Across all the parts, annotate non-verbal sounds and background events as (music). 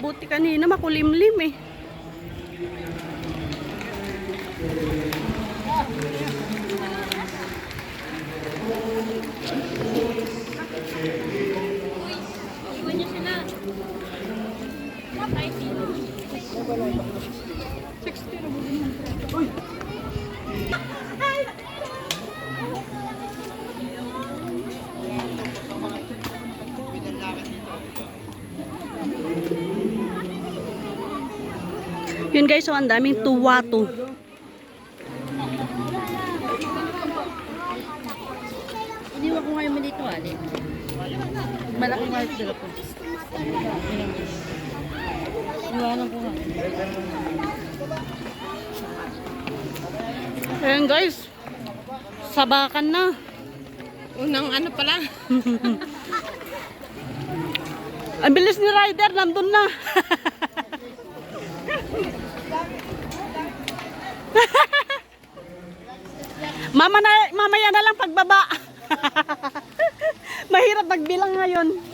buti kanina makulimlim eh. Yun guys, so ang daming tuwato. Iniwan ko ngayon dito, Ali. Malaki nga yung sila po. Iniwanan ko nga. Ayan guys, sabakan na. Unang ano pala? (laughs) Ang bilis ni Ryder, nandun na. (laughs) (laughs) Mama na, mamaya na lang pagbaba. (laughs) Mahirap magbilang ngayon.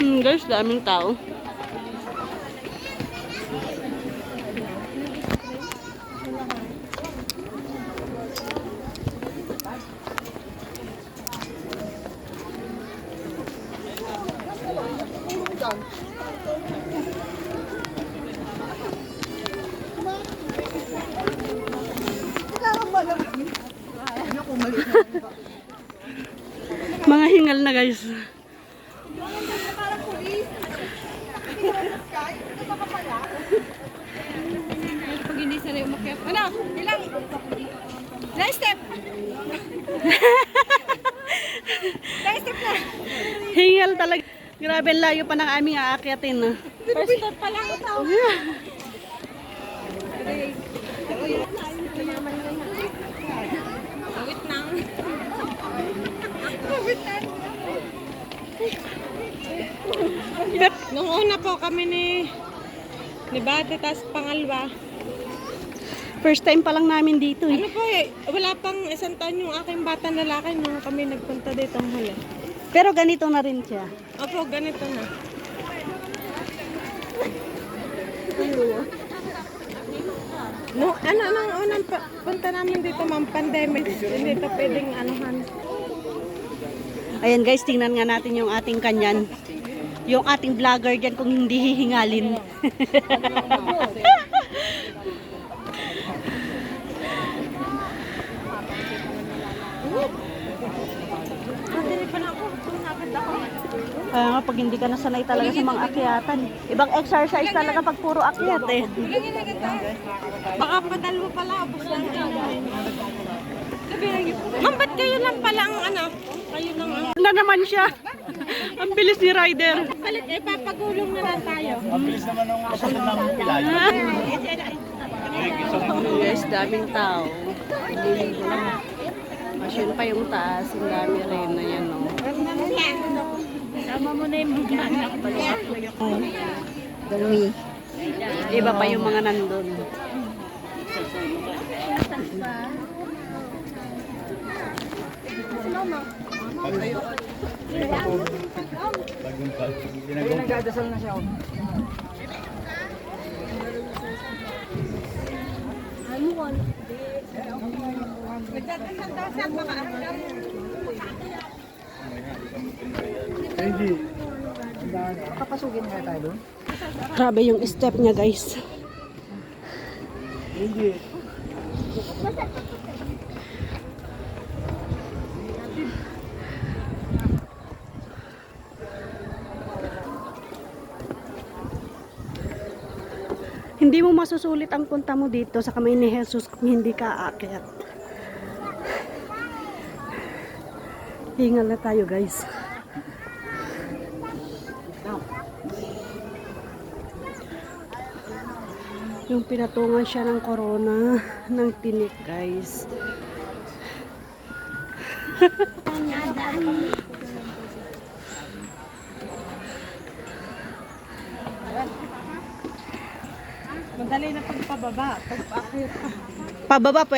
Hmm, guys, daming tao. Mga hingal na guys. Pag hindi sila umakyat. Ano? Ilang? Ilang step? (laughs) Ilang step na? Hingal talaga. Grabe, layo pa ng aming aakyatin. First step pa lang ito. Kami ni ni Bate, tas pangalawa. First time pa lang namin dito eh. Ano po eh, wala pang isang taon yung aking bata na lalaki nung kami nagpunta dito ang huli. Pero ganito na rin siya. Opo, ganito na. No, ano nang unang pa- punta namin dito ma'am, pandemic. Hindi ito pwedeng anuhan. Ayan guys, tingnan nga natin yung ating kanyan. Yung ating vlogger dyan kung hindi hihingalin. (laughs) Kaya nga pag hindi ka nasanay talaga sa mga akyatan. Ibang exercise talaga pag puro akyat eh. Baka padalo pala, abos lang ano. Ma'am, ba't kayo lang pala ang ano? Kayo lang ang... Na naman siya. (laughs) Ang bilis ni Ryder. Palit, eh, papagulong na lang tayo. Mabilis naman ang kasunod namin pilayo. Guys, daming tao. Masyon pa yung taas. Ang dami rin na yan oh. Sama mo na yung mga anak. Dalawi. Iba pa yung mga nandun. Tagumpal. Ginagawa. Grabe yung step niya guys. Hindi mo masusulit ang punta mo dito sa kamay ni Jesus kung hindi ka aakyat. Hingal na tayo guys. Yung pinatungan siya ng corona ng tinik guys. (laughs) Madali na pagpababa. Pag-akit. Pababa po.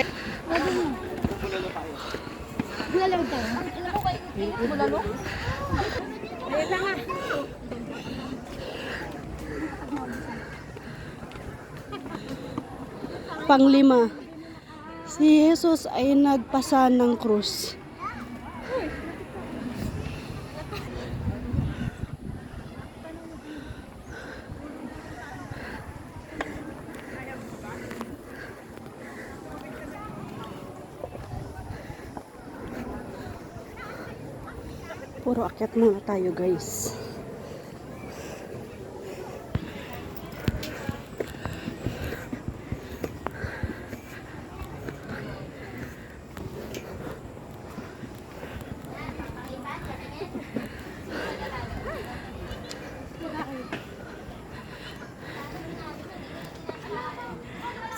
Panglima. Si Jesus ay nagpasa ng krus. Puro akyat muna tayo guys.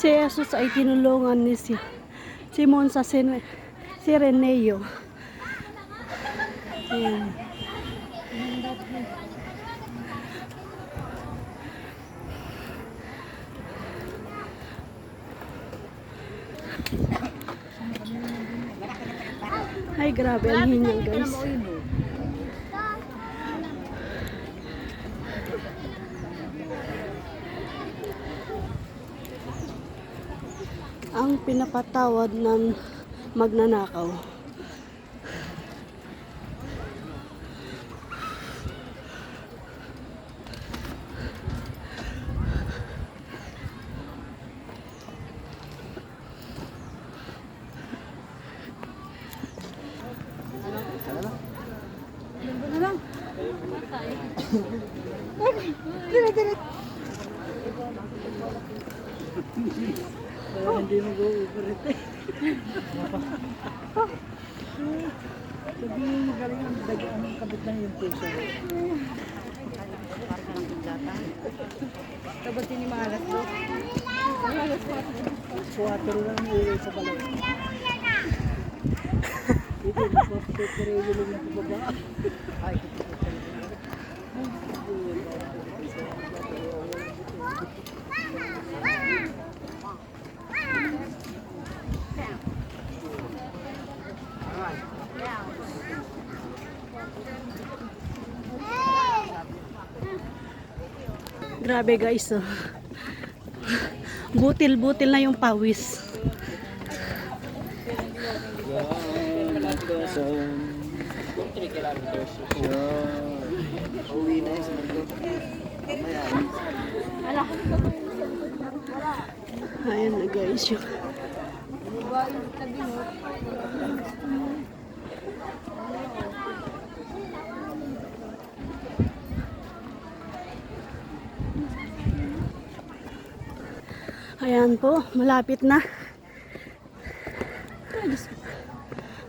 Si Jesus ay tinulungan ni si Simon sa Sireneo. Ayan. Ay, grabe ang hinyan, guys. Ang pinapatawad ng magnanakaw. Tira, tira. Parang hindi mag-uuparit eh. Sabihin mo magaling ang dagaan ng kabit ng yung puso. Kabatin ni Malas mo. Malas 4. 4 lang uwi sa balay. Ito, magpapapaparegulo ng kababa. Ay, Grabe guys, oh. Butil-butil na yung pawis. Uwi. Ayan na guys yung Ayan po, malapit na.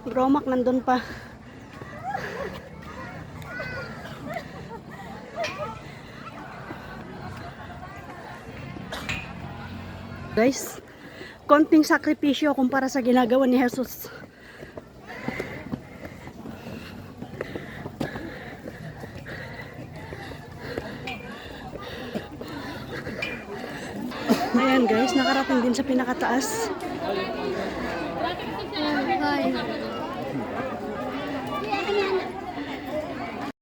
Bromak nandun pa. Guys, konting sakripisyo kumpara sa ginagawa ni Jesus. Ayan guys, nakarating din sa pinakataas.